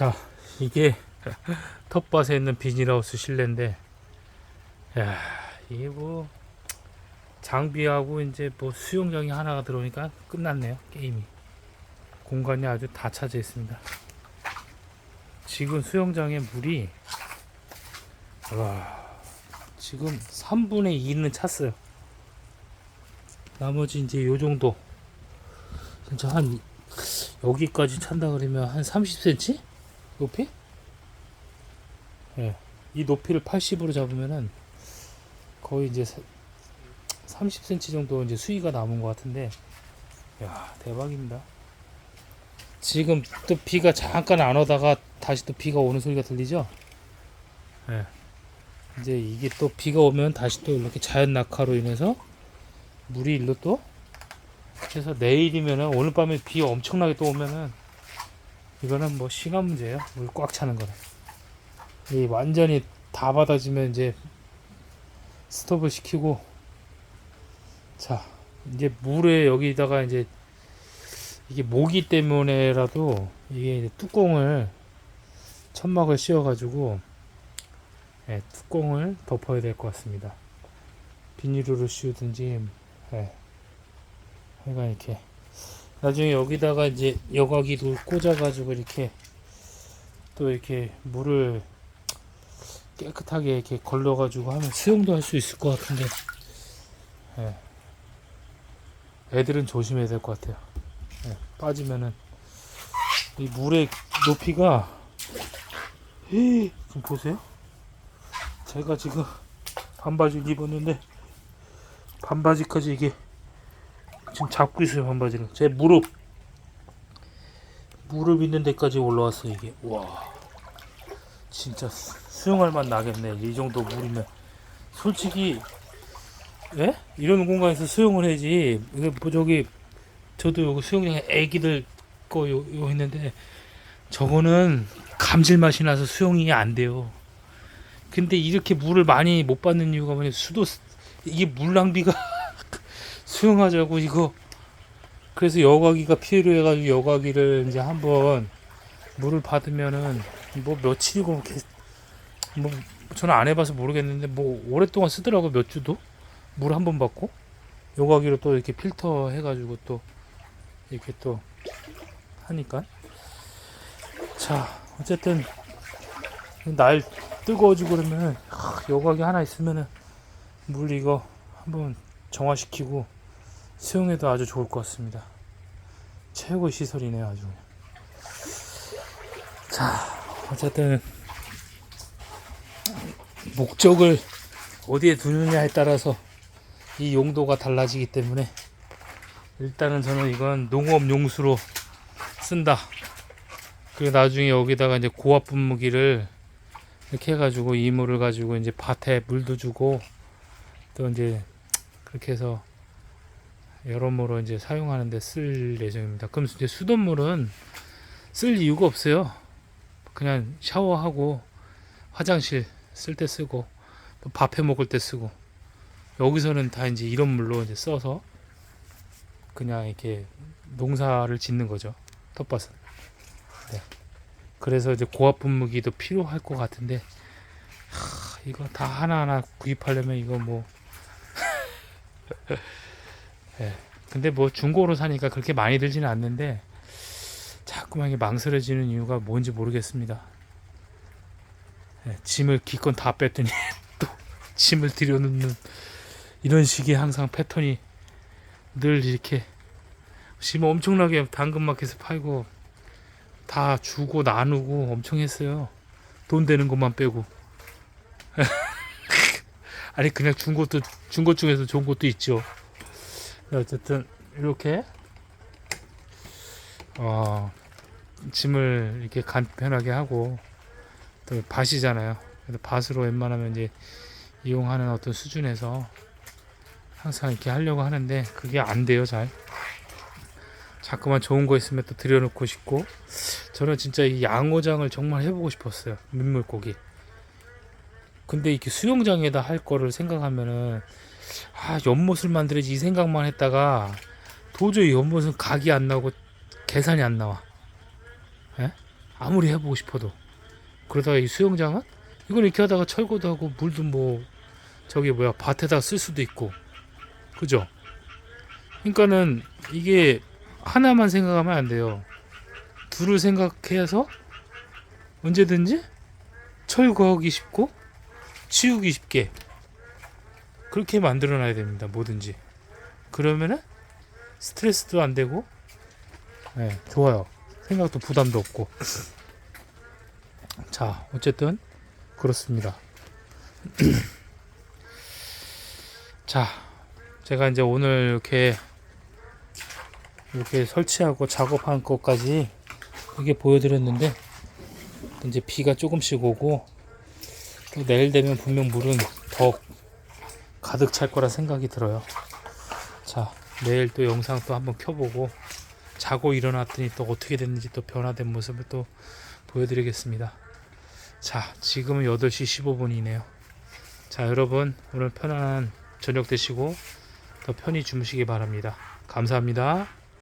자, 이게 텃밭에 있는 비닐하우스 실내인데, 야, 이게 뭐 장비하고 이제 뭐 수영장이 하나가 들어오니까 끝났네요 게임이. 공간이 아주 다 차져 있습니다. 지금 수영장에 물이 와 지금 3분의 2는 찼어요. 나머지 이제 요 정도 진짜 한 여기까지 찬다 그러면 한 30cm 높이? 예. 이 높이를 80으로 잡으면은 거의 이제 30cm 정도 이제 수위가 남은 것 같은데 야 대박입니다. 지금 또 비가 잠깐 안 오다가 다시 또 비가 오는 소리가 들리죠? 예. 이제 이게 또 비가 오면 다시 또 이렇게 자연 낙하로 인해서 물이 일로 또 그래서 내일이면은 오늘 밤에 비 엄청나게 또 오면은 이거는 뭐 시간 문제예요. 물 꽉 차는 거는. 이 완전히 다 받아지면 이제 스톱을 시키고 자 이제 물에 여기다가 이제 이게 모기 때문에라도 이게 뚜껑을 천막을 씌워가지고 예, 뚜껑을 덮어야 될 것 같습니다. 비닐으로 씌우든지 예. 하여간 이렇게 나중에 여기다가 이제 여과기도 꽂아가지고 이렇게 또 이렇게 물을 깨끗하게 이렇게 걸러가지고 하면 수영도 할 수 있을 것 같은데 예. 애들은 조심해야 될 것 같아요. 예, 빠지면은 이 물의 높이가 에이, 지금 보세요. 제가 지금 반바지를 입었는데 반바지까지 이게 지금 잡고 있어요 반바지를 제 무릎. 무릎 있는 데까지 올라왔어 이게. 와. 진짜 수- 수영할 맛 나겠네. 이 정도 물이면. 솔직히 예? 이런 공간에서 수영을 해야지. 뭐 저기 저도 여기 수영장에 애기들 거 요, 요 했는데 저거는 감질맛이 나서 수영이 안 돼요. 근데 이렇게 물을 많이 못 받는 이유가 뭐냐 수도 쓰- 이게 물 낭비가 수영하자고 이거. 그래서 여과기가 필요해가지고 여과기를 이제 한번 물을 받으면은 뭐 며칠이고 이렇게 뭐 저는 안 해봐서 모르겠는데 뭐 오랫동안 쓰더라고 몇 주도? 물 한 번 받고 여과기로 또 이렇게 필터 해가지고 또 이렇게 또 하니까. 자 어쨌든 날 뜨거워지고 그러면 여과기 하나 있으면은 물 이거 한번 정화시키고 수영해도 아주 좋을 것 같습니다. 최고의 시설이네요, 아주. 자, 어쨌든 목적을 어디에 두느냐에 따라서 이 용도가 달라지기 때문에 일단은 저는 이건 농업 용수로 쓴다. 그리고 나중에 여기다가 이제 고압 분무기를 이렇게 해가지고 이물을 가지고 이제 밭에 물도 주고 또 이제 그렇게 해서 여러모로 이제 사용하는데 쓸 예정입니다. 그럼 이제 수돗물은 쓸 이유가 없어요. 그냥 샤워하고 화장실 쓸 때 쓰고 또 밥해 먹을 때 쓰고 여기서는 다 이제 이런 물로 이제 써서 그냥 이렇게 농사를 짓는 거죠. 텃밭은. 네. 그래서 이제 고압 분무기도 필요할 것 같은데 하, 이거 다 하나하나 구입하려면 이거 뭐 예. 근데 뭐 중고로 사니까 그렇게 많이 들지는 않는데 자꾸만 이게 망설여지는 이유가 뭔지 모르겠습니다. 예, 짐을 기껏 다 뺐더니 또 짐을 들여놓는 이런 식의 항상 패턴이 늘 이렇게 짐 엄청나게 당근마켓에 팔고 다 주고 나누고 엄청 했어요. 돈 되는 것만 빼고. 아니 그냥 준 것도 준 것 중에서 좋은 것도 있죠. 네, 어쨌든 이렇게 어, 짐을 이렇게 간편하게 하고 또 밭이잖아요. 그래서 밭으로 웬만하면 이제 이용하는 어떤 수준에서 항상 이렇게 하려고 하는데 그게 안 돼요 잘. 자꾸만 좋은 거 있으면 또 들여놓고 싶고 저는 진짜 이 양어장을 정말 해보고 싶었어요 민물고기. 근데 이렇게 수영장에다 할 거를 생각하면은 아 연못을 만들어야지 이 생각만 했다가 도저히 연못은 각이 안 나고 계산이 안 나와. 예? 아무리 해보고 싶어도 그러다가 이 수영장은 이걸 이렇게 하다가 철거도 하고 물도 뭐 저기 뭐야 밭에다 쓸 수도 있고 그죠? 그러니까는 이게 하나만 생각하면 안 돼요. 둘을 생각해서 언제든지 철거하기 쉽고 치우기 쉽게 그렇게 만들어 놔야 됩니다. 뭐든지. 그러면은 스트레스도 안 되고 네, 좋아요. 생각도 부담도 없고. 자, 어쨌든 그렇습니다. 자, 제가 이제 오늘 이렇게 이렇게 설치하고 작업한 것까지 이게 보여드렸는데 이제 비가 조금씩 오고 또 내일 되면 분명 물은 더 가득 찰 거라 생각이 들어요. 자, 내일 또 영상 또 한번 켜보고 자고 일어났더니 또 어떻게 됐는지 또 변화된 모습을 또 보여드리겠습니다. 자, 지금은 8시 15분이네요. 자, 여러분 오늘 편안한 저녁 되시고 더 편히 주무시기 바랍니다. 감사합니다.